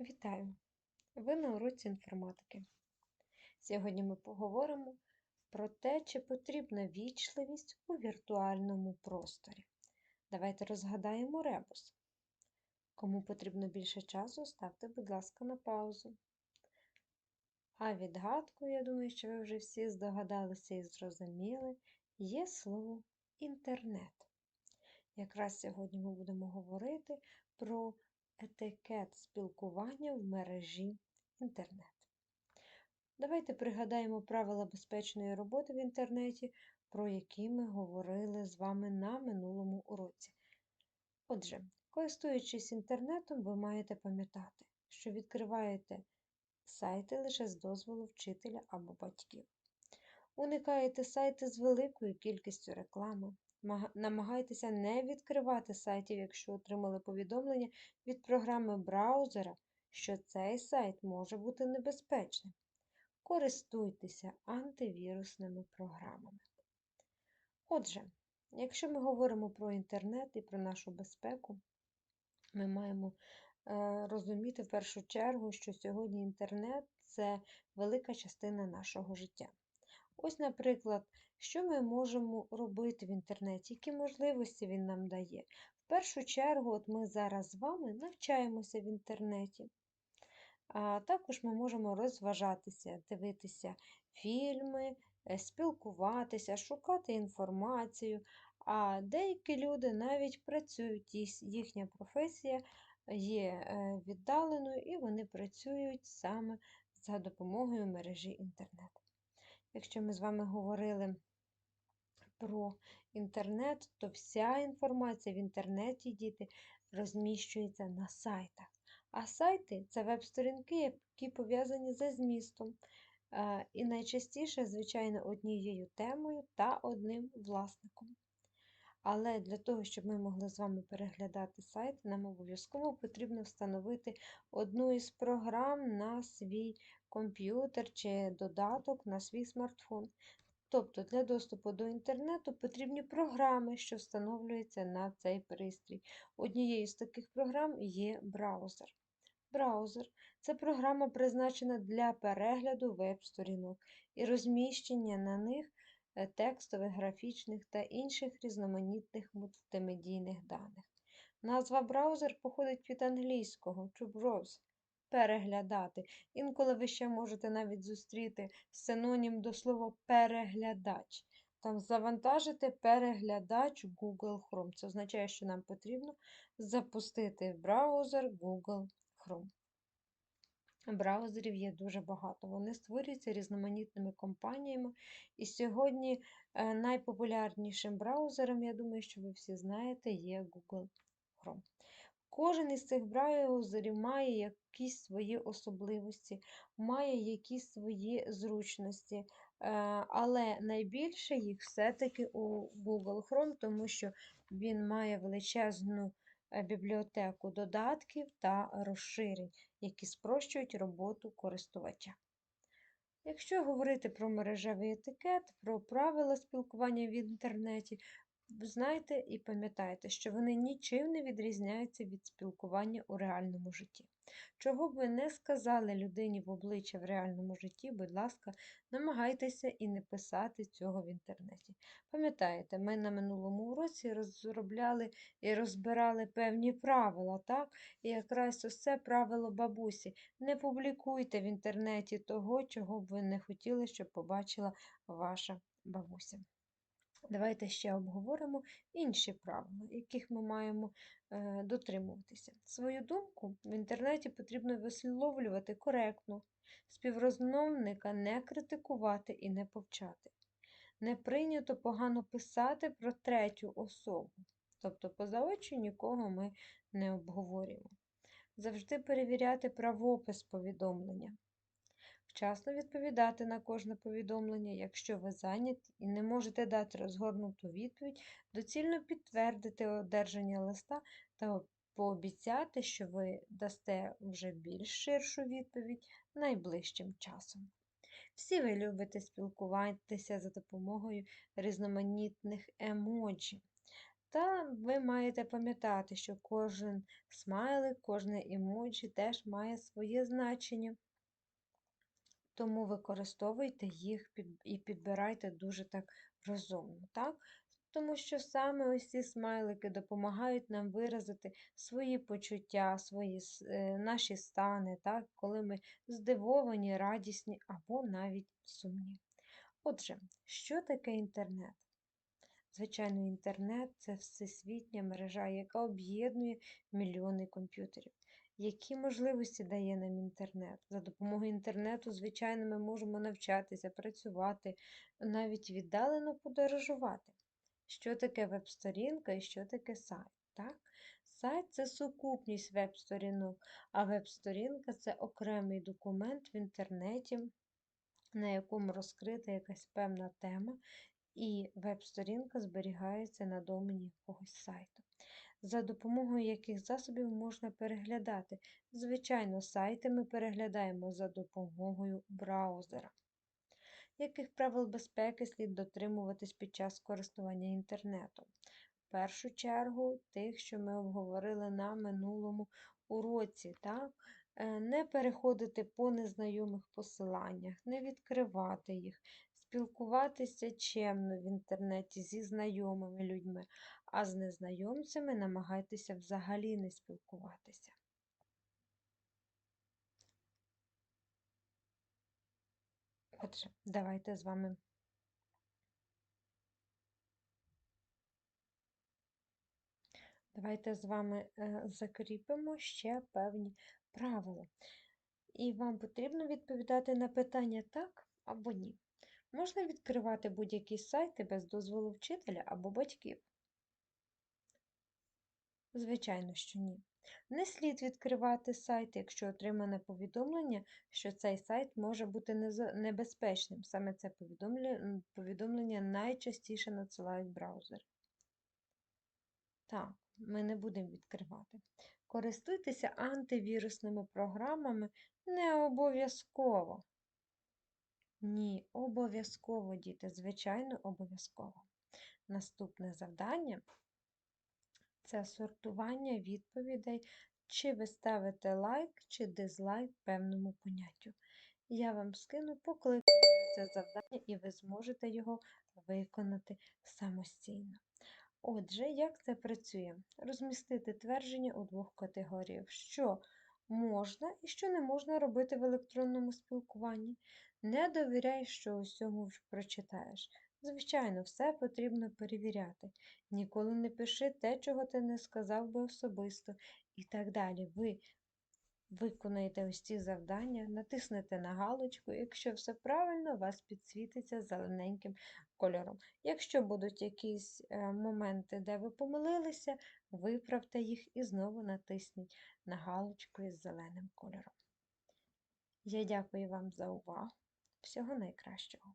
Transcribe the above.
Вітаю! Ви на уроці інформатики. Сьогодні ми поговоримо про те, чи потрібна вічливість у віртуальному просторі. Давайте розгадаємо ребус. Кому потрібно більше часу, ставте, будь ласка, на паузу. А відгадкою, я думаю, що ви вже всі здогадалися і зрозуміли, є слово інтернет. Якраз сьогодні ми будемо говорити про етикет спілкування в мережі інтернет. Давайте пригадаємо правила безпечної роботи в інтернеті, про які ми говорили з вами на минулому уроці. Отже, користуючись інтернетом, ви маєте пам'ятати, що відкриваєте сайти лише з дозволу вчителя або батьків. Уникаєте сайти з великою кількістю реклами. Намагайтеся не відкривати сайтів, якщо отримали повідомлення від програми браузера, що цей сайт може бути небезпечним. Користуйтеся антивірусними програмами. Отже, якщо ми говоримо про інтернет і про нашу безпеку, ми маємо е, розуміти в першу чергу, що сьогодні інтернет це велика частина нашого життя. Ось, наприклад, що ми можемо робити в інтернеті, які можливості він нам дає. В першу чергу, от ми зараз з вами навчаємося в інтернеті. А також ми можемо розважатися, дивитися фільми, е, спілкуватися, шукати інформацію. А деякі люди навіть працюють, їхня професія є е, віддаленою і вони працюють саме за допомогою мережі інтернет. Якщо ми з вами говорили про інтернет, то вся інформація в інтернеті діти розміщується на сайтах. А сайти це веб-сторінки, які пов'язані за змістом. І найчастіше, звичайно, однією темою та одним власником. Але для того, щоб ми могли з вами переглядати сайт, нам обов'язково потрібно встановити одну із програм на свій комп'ютер чи додаток на свій смартфон. Тобто для доступу до інтернету потрібні програми, що встановлюються на цей пристрій. Однією з таких програм є браузер. Браузер це програма, призначена для перегляду веб-сторінок і розміщення на них текстових, графічних та інших різноманітних мультимедійних даних. Назва браузер походить від англійського to browse переглядати. Інколи ви ще можете навіть зустріти синонім до слова переглядач. Там завантажити переглядач Google Chrome. Це означає, що нам потрібно запустити браузер Google Chrome. Браузерів є дуже багато. Вони створюються різноманітними компаніями. І сьогодні е, найпопулярнішим браузером, я думаю, що ви всі знаєте, є Google Chrome. Кожен із цих браузерів має якісь свої особливості, має якісь свої зручності. Е, але найбільше їх все-таки у Google Chrome, тому що він має величезну бібліотеку додатків та розширень, які спрощують роботу користувача. Якщо говорити про мережевий етикет, про правила спілкування в інтернеті, Знайте і пам'ятайте, що вони нічим не відрізняються від спілкування у реальному житті. Чого б ви не сказали людині в обличчя в реальному житті, будь ласка, намагайтеся і не писати цього в інтернеті. Пам'ятаєте, ми на минулому уроці розробляли і розбирали певні правила, так? І якраз це правило бабусі. Не публікуйте в інтернеті того, чого б ви не хотіли, щоб побачила ваша бабуся. Давайте ще обговоримо інші правила, яких ми маємо е, дотримуватися. Свою думку в інтернеті потрібно висловлювати коректно, співрозмовника не критикувати і не повчати. Не прийнято погано писати про третю особу, тобто поза очі нікого ми не обговорюємо. Завжди перевіряти правопис повідомлення вчасно відповідати на кожне повідомлення, якщо ви зайняті і не можете дати розгорнуту відповідь, доцільно підтвердити одержання листа та пообіцяти, що ви дасте вже більш ширшу відповідь найближчим часом. Всі ви любите спілкуватися за допомогою різноманітних емоджі. Та ви маєте пам'ятати, що кожен смайлик, кожне емоджі теж має своє значення. Тому використовуйте їх і підбирайте дуже так розумно. так? Тому що саме ось ці смайлики допомагають нам виразити свої почуття, свої, е, наші стани, так? коли ми здивовані, радісні або навіть сумні. Отже, що таке інтернет? Звичайно, інтернет це всесвітня мережа, яка об'єднує мільйони комп'ютерів. Які можливості дає нам інтернет? За допомогою інтернету, звичайно, ми можемо навчатися, працювати, навіть віддалено подорожувати. Що таке веб-сторінка і що таке сайт? Так? Сайт це сукупність веб-сторінок, а веб-сторінка це окремий документ в інтернеті, на якому розкрита якась певна тема, і веб-сторінка зберігається на домені якогось сайту. За допомогою яких засобів можна переглядати. Звичайно, сайти ми переглядаємо за допомогою браузера. Яких правил безпеки слід дотримуватись під час користування інтернетом? В першу чергу, тих, що ми обговорили на минулому уроці. Так? Е, не переходити по незнайомих посиланнях, не відкривати їх, спілкуватися чемно в інтернеті зі знайомими людьми, а з незнайомцями намагайтеся взагалі не спілкуватися. Отже, давайте з вами. Давайте з вами е, закріпимо ще певні правила. І вам потрібно відповідати на питання так або ні. Можна відкривати будь-які сайти без дозволу вчителя або батьків? Звичайно, що ні. Не слід відкривати сайт, якщо отримане повідомлення, що цей сайт може бути небезпечним. Саме це повідомлення найчастіше надсилають браузери. Так, ми не будемо відкривати. Користуйтеся антивірусними програмами не обов'язково. Ні, обов'язково, діти, звичайно, обов'язково. Наступне завдання це сортування відповідей, чи ви ставите лайк чи дизлайк певному поняттю. Я вам скину покликаю на це завдання, і ви зможете його виконати самостійно. Отже, як це працює? Розмістити твердження у двох категоріях, що можна і що не можна робити в електронному спілкуванні. Не довіряй, що усьому прочитаєш. Звичайно, все потрібно перевіряти. Ніколи не пиши те, чого ти не сказав би особисто, і так далі. Ви виконаєте ось ці завдання, натиснете на галочку, якщо все правильно, вас підсвітиться зелененьким кольором. Якщо будуть якісь е, моменти, де ви помилилися, виправте їх і знову натисніть на галочку із зеленим кольором. Я дякую вам за увагу. Всього найкращого!